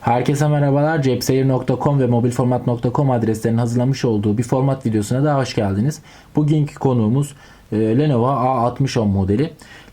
Herkese merhabalar. Cepseyir.com ve mobilformat.com adreslerinin hazırlamış olduğu bir format videosuna daha hoş geldiniz. Bugünkü konuğumuz e, Lenovo A6010 modeli.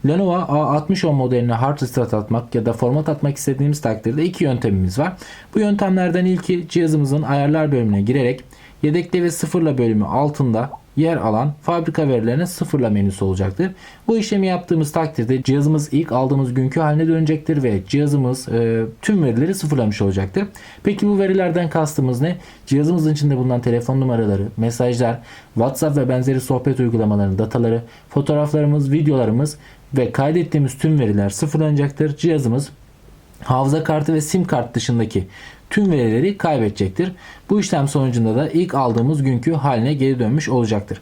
Lenovo A6010 modeline hard reset atmak ya da format atmak istediğimiz takdirde iki yöntemimiz var. Bu yöntemlerden ilki cihazımızın ayarlar bölümüne girerek yedekle ve sıfırla bölümü altında yer alan fabrika verilerine sıfırla menüsü olacaktır. Bu işlemi yaptığımız takdirde cihazımız ilk aldığımız günkü haline dönecektir ve cihazımız e, tüm verileri sıfırlamış olacaktır. Peki bu verilerden kastımız ne? Cihazımızın içinde bulunan telefon numaraları, mesajlar, WhatsApp ve benzeri sohbet uygulamalarının dataları, fotoğraflarımız, videolarımız ve kaydettiğimiz tüm veriler sıfırlanacaktır. Cihazımız hafıza kartı ve sim kart dışındaki tüm verileri kaybedecektir. Bu işlem sonucunda da ilk aldığımız günkü haline geri dönmüş olacaktır.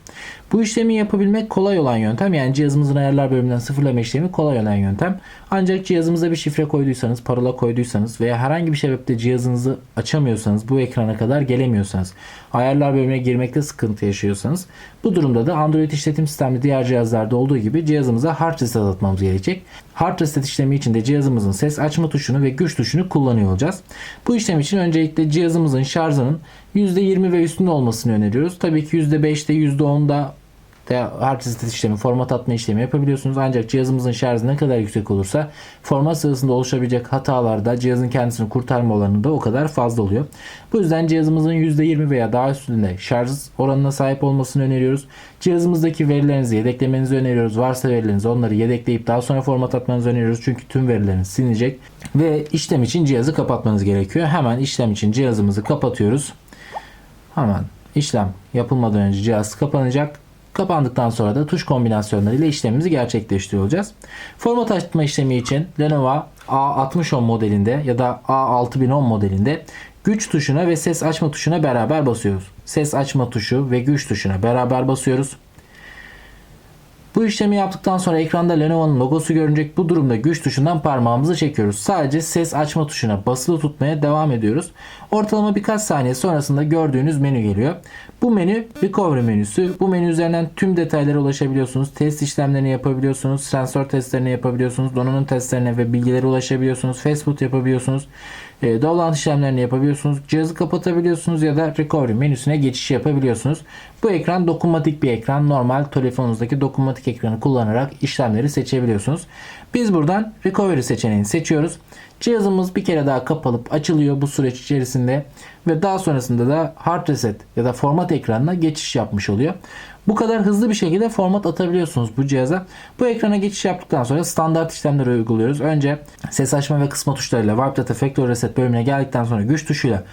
Bu işlemi yapabilmek kolay olan yöntem yani cihazımızın ayarlar bölümünden sıfırlama işlemi kolay olan yöntem. Ancak cihazımıza bir şifre koyduysanız, parola koyduysanız veya herhangi bir sebeple cihazınızı açamıyorsanız, bu ekrana kadar gelemiyorsanız, ayarlar bölümüne girmekte sıkıntı yaşıyorsanız bu durumda da Android işletim sistemli diğer cihazlarda olduğu gibi cihazımıza hard reset atmamız gerekecek. Hard reset işlemi için de cihazımızın ses açma tuşunu ve güç tuşunu kullanıyor olacağız. Bu işlem için öncelikle cihazımızın şarjının %20 ve üstünde olmasını öneriyoruz. Tabii ki %5'te %10'da de hard işlemi, format atma işlemi yapabiliyorsunuz. Ancak cihazımızın şarjı ne kadar yüksek olursa format sırasında oluşabilecek hatalarda cihazın kendisini kurtarma oranı da o kadar fazla oluyor. Bu yüzden cihazımızın %20 veya daha üstünde şarj oranına sahip olmasını öneriyoruz. Cihazımızdaki verilerinizi yedeklemenizi öneriyoruz. Varsa verilerinizi onları yedekleyip daha sonra format atmanızı öneriyoruz. Çünkü tüm verileriniz silinecek. Ve işlem için cihazı kapatmanız gerekiyor. Hemen işlem için cihazımızı kapatıyoruz. Hemen işlem yapılmadan önce cihaz kapanacak. Kapandıktan sonra da tuş kombinasyonları ile işlemimizi gerçekleştiriyor olacağız. Format açma işlemi için Lenovo A6010 modelinde ya da A6010 modelinde güç tuşuna ve ses açma tuşuna beraber basıyoruz. Ses açma tuşu ve güç tuşuna beraber basıyoruz. Bu işlemi yaptıktan sonra ekranda Lenovo'nun logosu görünecek. Bu durumda güç tuşundan parmağımızı çekiyoruz. Sadece ses açma tuşuna basılı tutmaya devam ediyoruz. Ortalama birkaç saniye sonrasında gördüğünüz menü geliyor. Bu menü recovery menüsü. Bu menü üzerinden tüm detaylara ulaşabiliyorsunuz. Test işlemlerini yapabiliyorsunuz. Sensör testlerini yapabiliyorsunuz. Donanım testlerine ve bilgilere ulaşabiliyorsunuz. Fastboot yapabiliyorsunuz. E, download işlemlerini yapabiliyorsunuz. Cihazı kapatabiliyorsunuz ya da recovery menüsüne geçiş yapabiliyorsunuz. Bu ekran dokunmatik bir ekran. Normal telefonunuzdaki dokunmatik ekranı kullanarak işlemleri seçebiliyorsunuz. Biz buradan recovery seçeneğini seçiyoruz. Cihazımız bir kere daha kapalıp açılıyor bu süreç içerisinde ve daha sonrasında da hard reset ya da format ekranına geçiş yapmış oluyor. Bu kadar hızlı bir şekilde format atabiliyorsunuz bu cihaza. Bu ekrana geçiş yaptıktan sonra standart işlemleri uyguluyoruz. Önce ses açma ve kısma tuşlarıyla Wipe Data Factory Reset bölümüne geldikten sonra güç tuşuyla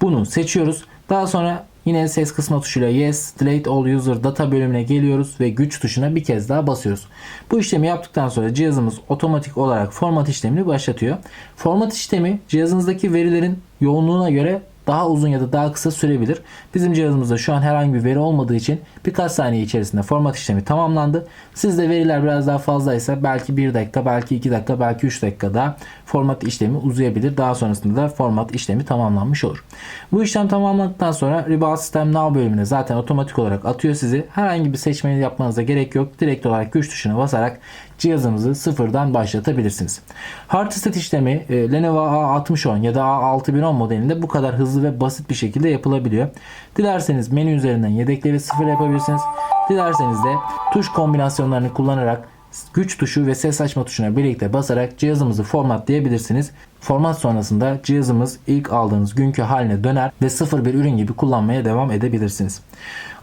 bunu seçiyoruz. Daha sonra yine ses kısma tuşuyla Yes, Delete All User Data bölümüne geliyoruz ve güç tuşuna bir kez daha basıyoruz. Bu işlemi yaptıktan sonra cihazımız otomatik olarak format işlemini başlatıyor. Format işlemi cihazınızdaki verilerin yoğunluğuna göre daha uzun ya da daha kısa sürebilir. Bizim cihazımızda şu an herhangi bir veri olmadığı için birkaç saniye içerisinde format işlemi tamamlandı. Sizde veriler biraz daha fazlaysa belki 1 dakika, belki 2 dakika, belki 3 dakika daha format işlemi uzayabilir. Daha sonrasında da format işlemi tamamlanmış olur. Bu işlem tamamlandıktan sonra Reboot System Now bölümüne zaten otomatik olarak atıyor sizi. Herhangi bir seçmeni yapmanıza gerek yok. Direkt olarak güç tuşuna basarak cihazınızı sıfırdan başlatabilirsiniz. Hard işlemi e, Lenovo A6010 ya da A6010 modelinde bu kadar hızlı ve basit bir şekilde yapılabiliyor. Dilerseniz menü üzerinden yedekleri sıfır yapabilirsiniz. Dilerseniz de tuş kombinasyonlarını kullanarak güç tuşu ve ses açma tuşuna birlikte basarak cihazımızı formatlayabilirsiniz. Format sonrasında cihazımız ilk aldığınız günkü haline döner ve sıfır bir ürün gibi kullanmaya devam edebilirsiniz.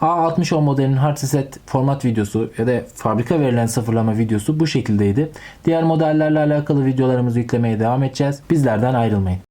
A6010 modelinin hard reset format videosu ya da fabrika verilen sıfırlama videosu bu şekildeydi. Diğer modellerle alakalı videolarımızı yüklemeye devam edeceğiz. Bizlerden ayrılmayın.